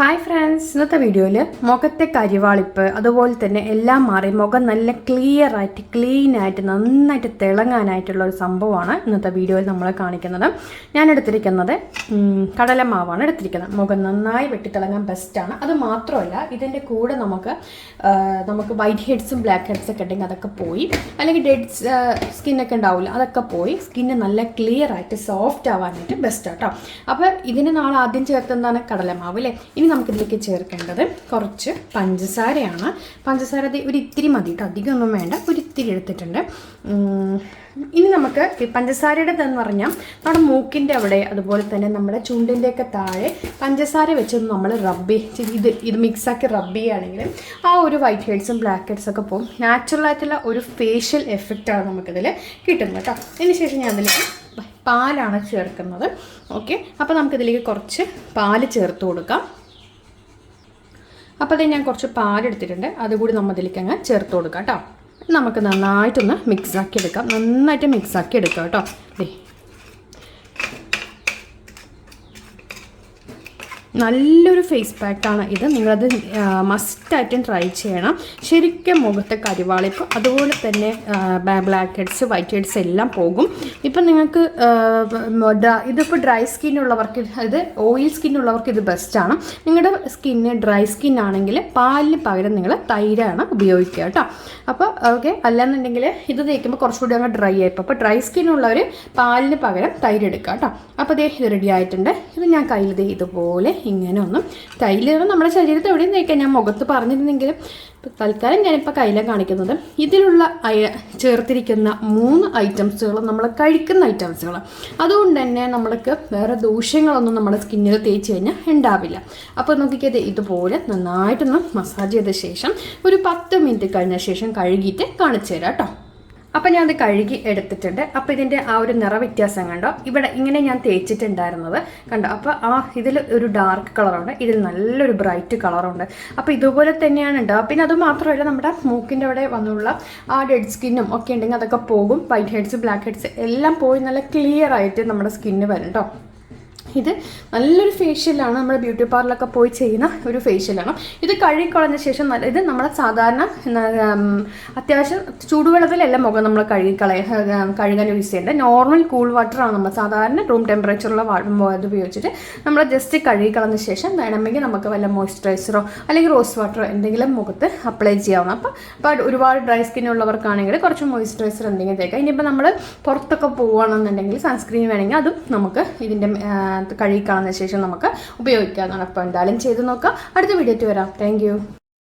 Hi friends ഇന്നത്തെ വീഡിയോയിൽ മുഖത്തെ കരിവാളിപ്പ് അതുപോലെ തന്നെ എല്ലാം മാറി മുഖം നല്ല ക്ലിയർ ആയിട്ട് ക്ലീൻ ആയിട്ട് നന്നായിട്ട് തിളങ്ങാനായിട്ടുള്ള ഒരു സംഭവമാണ് ഇന്നത്തെ വീഡിയോയിൽ നമ്മൾ കാണിക്കുന്നത്. ഞാൻ എടുത്തിരിക്കുന്നത് കടലമാവാണ് എടുത്തിരിക്കുന്നത്. മുഖം നന്നായി വെട്ടിത്തിളങ്ങാൻ ബെസ്റ്റാണ് അത് മാത്രമല്ല ഇതിന്റെ കൂടെ നമുക്ക് നമുക്ക് വൈറ്റ് ഹെഡ്സും ബ്ലാക്ക് ഹെഡ്സ് ഒക്കെ ഉണ്ടെങ്കിൽ അതൊക്കെ പോയി. അല്ലെങ്കിൽ ഡെഡ് സ്കിന്നൊക്കെ ഉണ്ടാവില്ല അതൊക്കെ പോയി. സ്കിന്ന് നല്ല ക്ലിയർ ആയിട്ട് സോഫ്റ്റ് ആവാനായിട്ട് ബെസ്റ്റ് കേട്ടോ അപ്പോൾ ഇതിന് നാളെ ആദ്യം ചേർക്കുന്നതാണ് കടലമാവ് അല്ലേ? ഇനി നമുക്കിതിലേക്ക് ചേർക്കേണ്ടത് കുറച്ച് പഞ്ചസാരയാണ്. പഞ്ചസാര ഒരു ഇത്തിരി മതി കേട്ടോ അധികമൊന്നും വേണ്ട. ഒരു ഇത്തിരി എടുത്തിട്ടുണ്ട്. ഇനി നമുക്ക് പഞ്ചസാരയുടെ എന്ന് പറഞ്ഞാൽ നമ്മുടെ മൂക്കിന്റെ അവിടെ അതുപോലെ തന്നെ നമ്മുടെ ചുണ്ടിന്റെയൊക്കെ താഴെ പഞ്ചസാര വെച്ചൊന്ന് നമ്മൾ റബ്ബ് ഇത് ഇത് മിക്സാക്കി റബ്ബ് ചെയ്യുകയാണെങ്കിൽ ആ ഒരു വൈറ്റ് ഹെഡ്സും ബ്ലാക്ക് ഹെഡ്സും ഒക്കെ പോകും നാച്ചുറലായിട്ടുള്ള ഒരു ഫേഷ്യൽ എഫക്റ്റാണ് നമുക്കിതിൽ കിട്ടുന്നത് കേട്ടോ അതിന് ശേഷം ഞാൻ അതിലേക്ക് പാലാണ് ചേർക്കുന്നത്. ഓക്കെ അപ്പോൾ നമുക്കിതിലേക്ക് കുറച്ച് പാൽ ചേർത്ത് കൊടുക്കാം. അപ്പോൾ അതേ ഞാൻ കുറച്ച് പാലെടുത്തിട്ടുണ്ട് അതുകൂടി നമ്മൾ അതിലേക്ക് അങ്ങ് ചേർത്ത് കൊടുക്കാം കേട്ടോ. നമുക്ക് നന്നായിട്ടൊന്ന് മിക്സ് ആക്കി എടുക്കാം. നന്നായിട്ട് മിക്സ് ആക്കി എടുക്കാം കേട്ടോ. നല്ലൊരു ഫേസ് പാക്കാണ് ഇത്. നിങ്ങളത് മസ്റ്റായിട്ടും ട്രൈ ചെയ്യണം. ശരിക്കും മുഖത്തെ കരിവാളിപ്പ് അതുപോലെ തന്നെ ബ്ലാക്ക് ഹെഡ്സ് വൈറ്റ് ഹെഡ്സ് എല്ലാം പോകും. ഇപ്പം നിങ്ങൾക്ക് ഇതിപ്പോൾ ഡ്രൈ സ്കിന്നുള്ളവർക്ക് ഇത് ഓയിൽ സ്കിന്നുള്ളവർക്ക് ഇത് ബെസ്റ്റാണ് നിങ്ങളുടെ സ്കിന്ന് ഡ്രൈ സ്കിൻ ആണെങ്കിൽ പാലിന് പകരം നിങ്ങൾ തൈരാണ് ഉപയോഗിക്കുക കേട്ടോ. അപ്പോൾ ഓക്കെ അല്ലാന്നുണ്ടെങ്കിൽ ഇത് തേക്കുമ്പോൾ കുറച്ചുകൂടി അങ്ങ് ഡ്രൈ ആയിപ്പോൾ അപ്പോൾ ഡ്രൈ സ്കിന്നുള്ളവർ പാലിന് പകരം തൈര് എടുക്കുക കേട്ടോ. അപ്പോൾ ദേ ഇത് റെഡി ആയിട്ടുണ്ട്. ഇത് ഞാൻ കയ്യിൽ ഇതുപോലെ ഇങ്ങനെ ഒന്നും തൈലം നമ്മുടെ ശരീരത്തെ എവിടെയും തേക്കാം ഞാൻ മുഖത്ത് പറഞ്ഞിരുന്നെങ്കിലും ഇപ്പം തൽക്കാലം ഞാനിപ്പോൾ കയ്യിലാണ് കാണിക്കുന്നത്. ഇതിലുള്ള ചേർത്തിരിക്കുന്ന മൂന്ന് ഐറ്റംസുകൾ നമ്മൾ കഴിക്കുന്ന ഐറ്റംസുകൾ അതുകൊണ്ട് തന്നെ നമ്മൾക്ക് വേറെ ദൂഷ്യങ്ങളൊന്നും നമ്മുടെ സ്കിന്നിൽ തേച്ച് കഴിഞ്ഞാൽ ഉണ്ടാവില്ല. അപ്പോൾ നോക്കിക്കത് ഇതുപോലെ നന്നായിട്ടൊന്ന് മസാജ് ചെയ്ത ശേഷം ഒരു പത്ത് മിനിറ്റ് കഴിഞ്ഞ ശേഷം കഴുകിയിട്ട് കാണിച്ചു തരാം കേട്ടോ. അപ്പം ഞാൻ കഴുകി എടുത്തിട്ടുണ്ട്. അപ്പോൾ ഇതിന്റെ ആ ഒരു നിറവ്യത്യാസം കണ്ടോ? ഇവിടെ ഇങ്ങനെ ഞാൻ തേച്ചിട്ടുണ്ടായിരുന്നത് കണ്ടോ? അപ്പോൾ ആ ഇതിൽ ഒരു ഡാർക്ക് കളറുണ്ട് ഇതിൽ നല്ലൊരു ബ്രൈറ്റ് കളറുണ്ട് അപ്പോൾ ഇതുപോലെ തന്നെയാണ് ഉണ്ടാവുക പിന്നെ അത് മാത്രമല്ല നമ്മുടെ മൂക്കിന്റെ അവിടെ വന്നുള്ള ആ ഡെഡ് സ്കിന്നും ഒക്കെ ഉണ്ടെങ്കിൽ അതൊക്കെ പോകും. വൈറ്റ് ഹെഡ്സ് ബ്ലാക്ക് ഹെഡ്സ് എല്ലാം പോയി നല്ല ക്ലിയർ ആയിട്ട് നമ്മുടെ സ്കിന്ന് വരും കേട്ടോ. ഇത് നല്ലൊരു ഫേഷ്യലാണ് നമ്മൾ ബ്യൂട്ടി പാർലറിലൊക്കെ പോയി ചെയ്യുന്ന ഒരു ഫേഷ്യലാണ് ഇത് കഴുകിക്കളഞ്ഞ ശേഷം നല്ല ഇത് നമ്മളെ സാധാരണ അത്യാവശ്യം ചൂടുവെള്ളത്തിലല്ല മുഖം നമ്മൾ കഴുകിക്കളയ കഴുകാൻ യൂസ് ചെയ്യേണ്ടത്. നോർമൽ കൂൾ വാട്ടറാണ് നമ്മൾ സാധാരണ റൂം ടെമ്പറേച്ചറുള്ള ഇത് ഉപയോഗിച്ചിട്ട് നമ്മൾ ജസ്റ്റ് കഴുകിക്കളഞ്ഞ ശേഷം വേണമെങ്കിൽ നമുക്ക് വല്ല മോയ്സ്ചറൈസറോ അല്ലെങ്കിൽ റോസ് വാട്ടറോ എന്തെങ്കിലും മുഖത്ത് അപ്ലൈ ചെയ്യാവുന്ന. അപ്പോൾ അപ്പോൾ ഒരുപാട് ഡ്രൈ സ്കിൻ ഉള്ളവർക്കാണെങ്കിൽ കുറച്ച് മോയ്സ്ചറൈസർ എന്തെങ്കിലും തേക്കാം ഇനിയിപ്പോൾ നമ്മൾ പുറത്തൊക്കെ പോവുകയാണെന്നുണ്ടെങ്കിൽ സൺസ്ക്രീൻ വേണമെങ്കിൽ അതും നമുക്ക് ഇതിന്റെ കഴുകി ശേഷം നമുക്ക് ഉപയോഗിക്കാവുന്നതാണ്. അപ്പോൾ എന്തായാലും ചെയ്ത് നോക്കാം. അടുത്ത വീഡിയോ വരാം. താങ്ക്